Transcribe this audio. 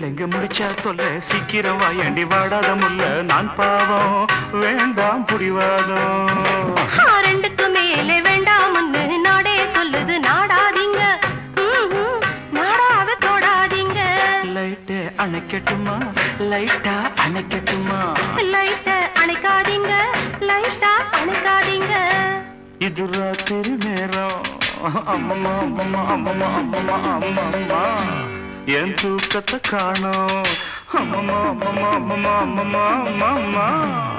பிள்ளைங்க முடிச்சா தொல்ல? சீக்கிரம் வாயண்டி வாடாத முல்ல நான் பாவம் வேண்டாம் புடிவாதம். ஆ, ரெண்டுக்கு மேலே வேண்டாம்னு நாடே சொல்லுது நாடாதீங்க. நாடாவ தொடாதீங்க. லைட்டே அணைக்கட்டுமா? லைட்டா அணைக்கட்டுமா? லைட்ட அணைக்காதீங்க. லைட்டா அணைக்காதீங்க. இது ராத்திரி நேரம். அம்மம்மா அம்மம்மா அம்மம்மா அம்மம்மா அம்மம்மா என் தூக்கத்தை காணோம். அம்மம்மா அம்மம்மா அம்மம்மா அம்மம்மா அம்மம்மா ஆ, என்னங்க